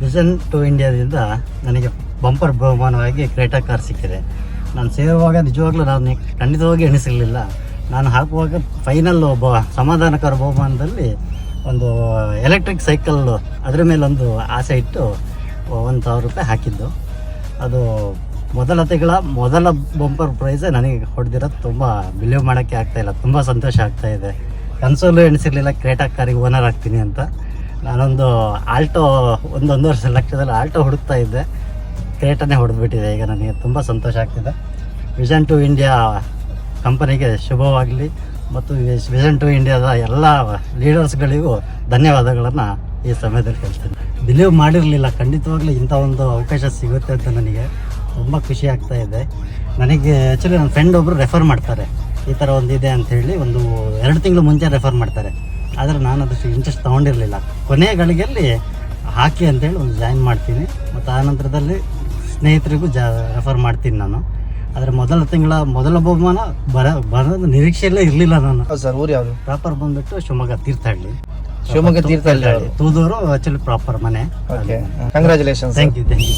Vision to ಇಂಡಿಯಾದಿಂದ ನನಗೆ bumper ಬಹುಮಾನವಾಗಿ Creta car ಸಿಕ್ಕಿದೆ. ನಾನು ಸೇರುವಾಗ ನಿಜವಾಗ್ಲೂ ನಾನು ಖಂಡಿತವಾಗಿ ಎಣಿಸಿರಲಿಲ್ಲ ನಾನು ಹಾಕುವಾಗ ಫೈನಲ್ ಒಬ್ಬ ಸಮಾಧಾನಕರ ಬಹುಮಾನದಲ್ಲಿ ಒಂದು ಎಲೆಕ್ಟ್ರಿಕ್ ಸೈಕಲ್ ಅದರ ಮೇಲೊಂದು ಆಸೆ ಇಟ್ಟು ಒಂದು ಸಾವಿರ ರೂಪಾಯಿ ಹಾಕಿದ್ದು. ಅದು ಮೊದಲ ತಿಂಗಳ ಮೊದಲ ಬಂಪರ್ ಪ್ರೈಸೇ ನನಗೆ ಹೊಡೆದಿರೋದು ತುಂಬ ಬಿಲೀವ್ ಮಾಡೋಕ್ಕೆ ಆಗ್ತಾಯಿಲ್ಲ ತುಂಬ ಸಂತೋಷ ಆಗ್ತಾ ಇದೆ. ಕನಸಲ್ಲೂ ಎಣಿಸಿರಲಿಲ್ಲ ಕ್ರೇಟಾ ಕಾರಿಗೆ ಓನರ್ ಆಗ್ತೀನಿ ಅಂತ. ನಾನೊಂದು ಆಲ್ಟೋ ಒಂದು ವರ್ಷ ಲಕ್ಷದಲ್ಲಿ ಆಲ್ಟೋ ಹುಡುಕ್ತಾ ಇದ್ದೆ. ಕ್ರೇಟನೇ ಹೊಡೆದ್ಬಿಟ್ಟಿದೆ, ಈಗ ನನಗೆ ತುಂಬ ಸಂತೋಷ ಆಗ್ತಿದೆ. ವಿಷನ್ ಟು ಇಂಡಿಯಾ ಕಂಪನಿಗೆ ಶುಭವಾಗಲಿ, ಮತ್ತು ವಿಷನ್ ಟು ಇಂಡಿಯಾದ ಎಲ್ಲ ಲೀಡರ್ಸ್ಗಳಿಗೂ ಧನ್ಯವಾದಗಳನ್ನು ಈ ಸಮಯದಲ್ಲಿ ಹೇಳ್ತೀನಿ. ಬಿಲೀವ್ ಮಾಡಿರಲಿಲ್ಲ, ಖಂಡಿತವಾಗ್ಲೂ ಇಂಥ ಒಂದು ಅವಕಾಶ ಸಿಗುತ್ತೆ ಅಂತ ನನಗೆ ತುಂಬ ಖುಷಿ ಆಗ್ತಾ ಇದೆ. ನನಗೆ ಆ್ಯಕ್ಚುಲಿ ನನ್ನ ಫ್ರೆಂಡ್ ಒಬ್ಬರು ರೆಫರ್ ಮಾಡ್ತಾರೆ. ಈ ಥರ ಒಂದು ಇದೆ ಅಂತ ಹೇಳಿ ಒಂದು ಎರಡು ತಿಂಗಳು ಮುಂಚೆ ರೆಫರ್ ಮಾಡ್ತಾರೆ. ಆದರೆ ನಾನು ಅದಷ್ಟು ಇಂಟ್ರೆಸ್ಟ್ ತೊಗೊಂಡಿರಲಿಲ್ಲ. ಕೊನೆಯ ಗಳಿಗೆಯಲ್ಲಿ ಹಾಕಿ ಅಂತೇಳಿ ಒಂದು ಜಾಯಿನ್ ಮಾಡ್ತೀನಿ. ಮತ್ತು ಆ ನಂತರದಲ್ಲಿ ಸ್ನೇಹಿತರಿಗೂ ಜಾ ರೆಫರ್ ಮಾಡ್ತೀನಿ ನಾನು. ಆದರೆ ಮೊದಲ ತಿಂಗಳ ಮೊದಲ ಬಹುಮಾನ ಬರ ಬರೋದು ನಿರೀಕ್ಷೆಯಲ್ಲೇ ಇರಲಿಲ್ಲ ನಾನು. ಸರ್ ಊರು ಯಾವುದು? ಪ್ರಾಪರ್ ಬಂದ್ಬಿಟ್ಟು ಶಿವಮೊಗ್ಗ ತೀರ್ಥಹಳ್ಳಿ. ಶಿವಮೊಗ್ಗ ತೀರ್ಥಹಳ್ಳಿ ಅವರು. ತೂದೂರು ಆ್ಯಕ್ಚುಲಿ ಪ್ರಾಪರ್ ಮನೆ. Okay congratulations thank you thank you